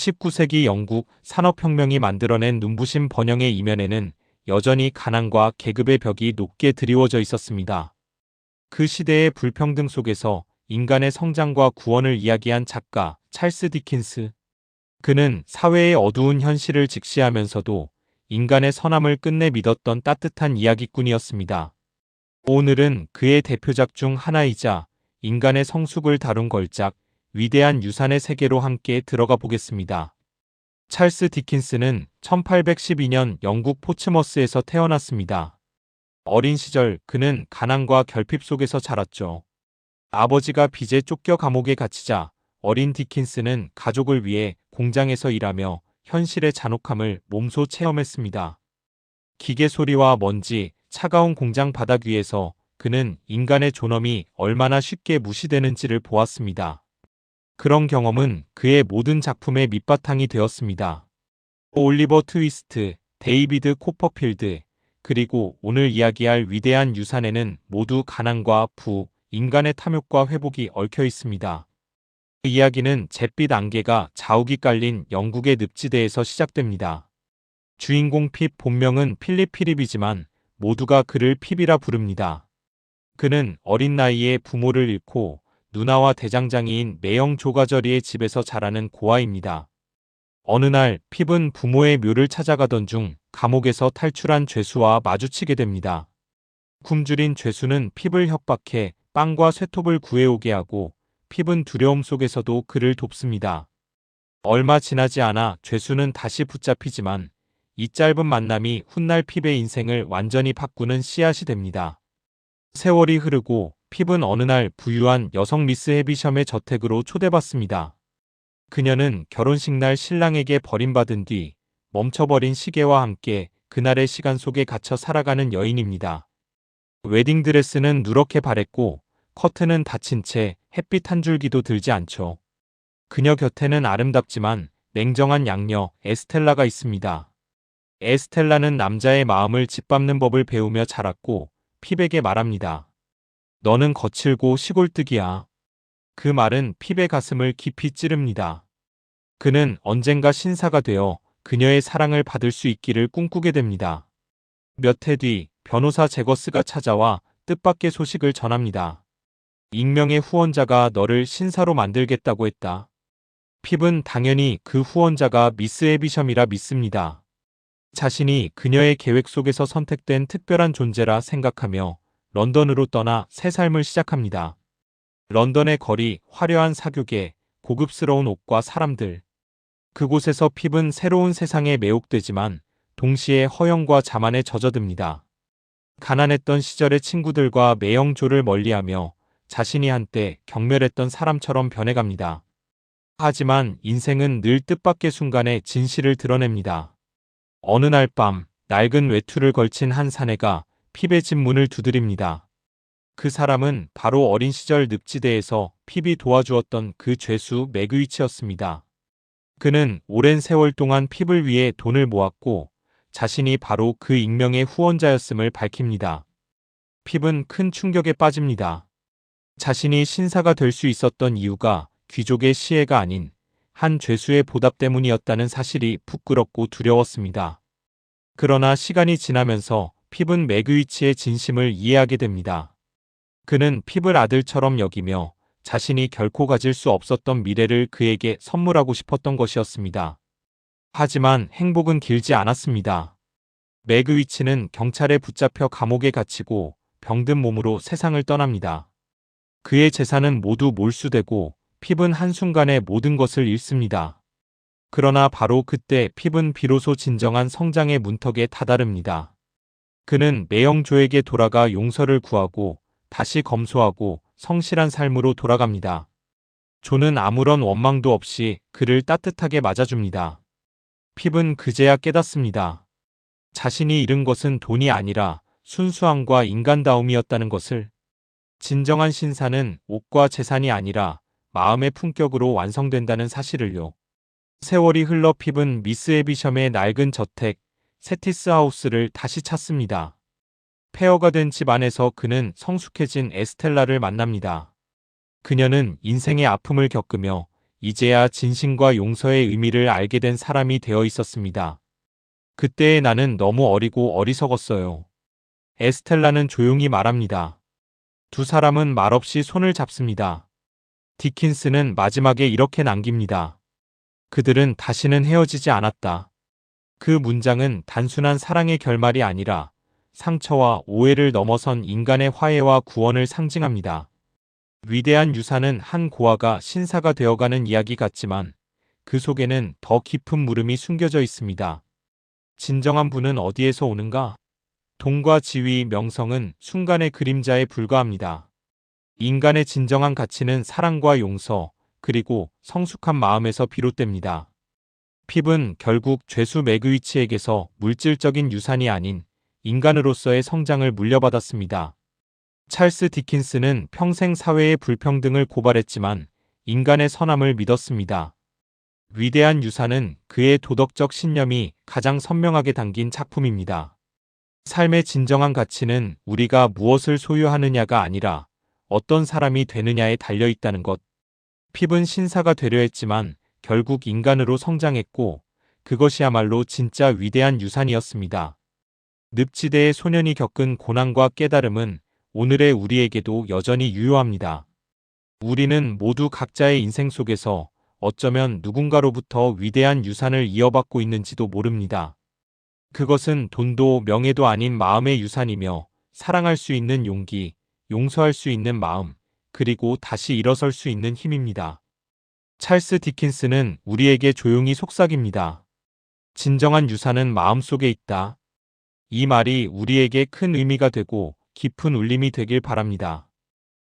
19세기 영국 산업혁명이 만들어낸 눈부신 번영의 이면에는 여전히 가난과 계급의 벽이 높게 드리워져 있었습니다. 그 시대의 불평등 속에서 인간의 성장과 구원을 이야기한 작가 찰스 디킨스. 그는 사회의 어두운 현실을 직시하면서도 인간의 선함을 끝내 믿었던 따뜻한 이야기꾼이었습니다. 오늘은 그의 대표작 중 하나이자 인간의 성숙을 다룬 걸작 위대한 유산의 세계로 함께 들어가 보겠습니다. 찰스 디킨스는 1812년 영국 포츠머스에서 태어났습니다. 어린 시절 그는 가난과 결핍 속에서 자랐죠. 아버지가 빚에 쫓겨 감옥에 갇히자 어린 디킨스는 가족을 위해 공장에서 일하며 현실의 잔혹함을 몸소 체험했습니다. 기계 소리와 먼지, 차가운 공장 바닥 위에서 그는 인간의 존엄이 얼마나 쉽게 무시되는지를 보았습니다. 그런 경험은 그의 모든 작품의 밑바탕이 되었습니다. 올리버 트위스트, 데이비드 코퍼필드, 그리고 오늘 이야기할 위대한 유산에는 모두 가난과 부, 인간의 탐욕과 회복이 얽혀 있습니다. 그 이야기는 잿빛 안개가 자욱이 깔린 영국의 늪지대에서 시작됩니다. 주인공 핍 본명은 필립 피립이지만 모두가 그를 핍이라 부릅니다. 그는 어린 나이에 부모를 잃고 누나와 대장장이인 매형 조가저리의 집에서 자라는 고아입니다. 어느 날 핍은 부모의 묘를 찾아가던 중 감옥에서 탈출한 죄수와 마주치게 됩니다. 굶주린 죄수는 핍을 협박해 빵과 쇠톱을 구해오게 하고 핍은 두려움 속에서도 그를 돕습니다. 얼마 지나지 않아 죄수는 다시 붙잡히지만 이 짧은 만남이 훗날 핍의 인생을 완전히 바꾸는 씨앗이 됩니다. 세월이 흐르고 핍은 어느 날 부유한 여성 미스 헤비샴의 저택으로 초대받습니다. 그녀는 결혼식 날 신랑에게 버림받은 뒤 멈춰버린 시계와 함께 그날의 시간 속에 갇혀 살아가는 여인입니다. 웨딩드레스는 누렇게 바랬고 커튼은 닫힌 채 햇빛 한 줄기도 들지 않죠. 그녀 곁에는 아름답지만 냉정한 양녀 에스텔라가 있습니다. 에스텔라는 남자의 마음을 짓밟는 법을 배우며 자랐고 핍에게 말합니다. 너는 거칠고 시골뜨기야. 그 말은 핍의 가슴을 깊이 찌릅니다. 그는 언젠가 신사가 되어 그녀의 사랑을 받을 수 있기를 꿈꾸게 됩니다. 몇 해 뒤 변호사 제거스가 찾아와 뜻밖의 소식을 전합니다. 익명의 후원자가 너를 신사로 만들겠다고 했다. 핍은 당연히 그 후원자가 미스 에비셔이라 믿습니다. 자신이 그녀의 계획 속에서 선택된 특별한 존재라 생각하며 런던으로 떠나 새 삶을 시작합니다. 런던의 거리, 화려한 사교계, 고급스러운 옷과 사람들. 그곳에서 핍은 새로운 세상에 매혹되지만 동시에 허영과 자만에 젖어듭니다. 가난했던 시절의 친구들과 매형조를 멀리하며 자신이 한때 경멸했던 사람처럼 변해갑니다. 하지만 인생은 늘 뜻밖의 순간에 진실을 드러냅니다. 어느 날 밤 낡은 외투를 걸친 한 사내가 핍의 집 문을 두드립니다. 그 사람은 바로 어린 시절 늪지대에서 핍이 도와주었던 그 죄수 매그위치였습니다. 그는 오랜 세월 동안 핍을 위해 돈을 모았고 자신이 바로 그 익명의 후원자였음을 밝힙니다. 핍은 큰 충격에 빠집니다. 자신이 신사가 될 수 있었던 이유가 귀족의 시혜가 아닌 한 죄수의 보답 때문이었다는 사실이 부끄럽고 두려웠습니다. 그러나 시간이 지나면서 핍은 매그위치의 진심을 이해하게 됩니다. 그는 핍을 아들처럼 여기며 자신이 결코 가질 수 없었던 미래를 그에게 선물하고 싶었던 것이었습니다. 하지만 행복은 길지 않았습니다. 매그위치는 경찰에 붙잡혀 감옥에 갇히고 병든 몸으로 세상을 떠납니다. 그의 재산은 모두 몰수되고 핍은 한순간에 모든 것을 잃습니다. 그러나 바로 그때 핍은 비로소 진정한 성장의 문턱에 다다릅니다. 그는 매형조에게 돌아가 용서를 구하고 다시 검소하고 성실한 삶으로 돌아갑니다. 조는 아무런 원망도 없이 그를 따뜻하게 맞아줍니다. 핍은 그제야 깨닫습니다. 자신이 잃은 것은 돈이 아니라 순수함과 인간다움이었다는 것을 진정한 신사는 옷과 재산이 아니라 마음의 품격으로 완성된다는 사실을요. 세월이 흘러 핍은 미스 에비샴의 낡은 저택 세티스 하우스를 다시 찾습니다. 폐허가 된 집 안에서 그는 성숙해진 에스텔라를 만납니다. 그녀는 인생의 아픔을 겪으며 이제야 진심과 용서의 의미를 알게 된 사람이 되어 있었습니다. 그때의 나는 너무 어리고 어리석었어요. 에스텔라는 조용히 말합니다. 두 사람은 말없이 손을 잡습니다. 디킨스는 마지막에 이렇게 남깁니다. 그들은 다시는 헤어지지 않았다. 그 문장은 단순한 사랑의 결말이 아니라 상처와 오해를 넘어선 인간의 화해와 구원을 상징합니다. 위대한 유산은 한 고아가 신사가 되어가는 이야기 같지만 그 속에는 더 깊은 물음이 숨겨져 있습니다. 진정한 부는 어디에서 오는가? 돈과 지위, 명성은 순간의 그림자에 불과합니다. 인간의 진정한 가치는 사랑과 용서, 그리고 성숙한 마음에서 비롯됩니다. 핍은 결국 죄수 매그위치에게서 물질적인 유산이 아닌 인간으로서의 성장을 물려받았습니다. 찰스 디킨스는 평생 사회의 불평등을 고발했지만 인간의 선함을 믿었습니다. 위대한 유산은 그의 도덕적 신념이 가장 선명하게 담긴 작품입니다. 삶의 진정한 가치는 우리가 무엇을 소유하느냐가 아니라 어떤 사람이 되느냐에 달려 있다는 것. 핍은 신사가 되려 했지만 결국 인간으로 성장했고 그것이야말로 진짜 위대한 유산이었습니다. 늪지대의 소년이 겪은 고난과 깨달음은 오늘의 우리에게도 여전히 유효합니다. 우리는 모두 각자의 인생 속에서 어쩌면 누군가로부터 위대한 유산을 이어받고 있는지도 모릅니다. 그것은 돈도 명예도 아닌 마음의 유산이며 사랑할 수 있는 용기, 용서할 수 있는 마음, 그리고 다시 일어설 수 있는 힘입니다. 찰스 디킨스는 우리에게 조용히 속삭입니다. 진정한 유산은 마음속에 있다. 이 말이 우리에게 큰 의미가 되고 깊은 울림이 되길 바랍니다.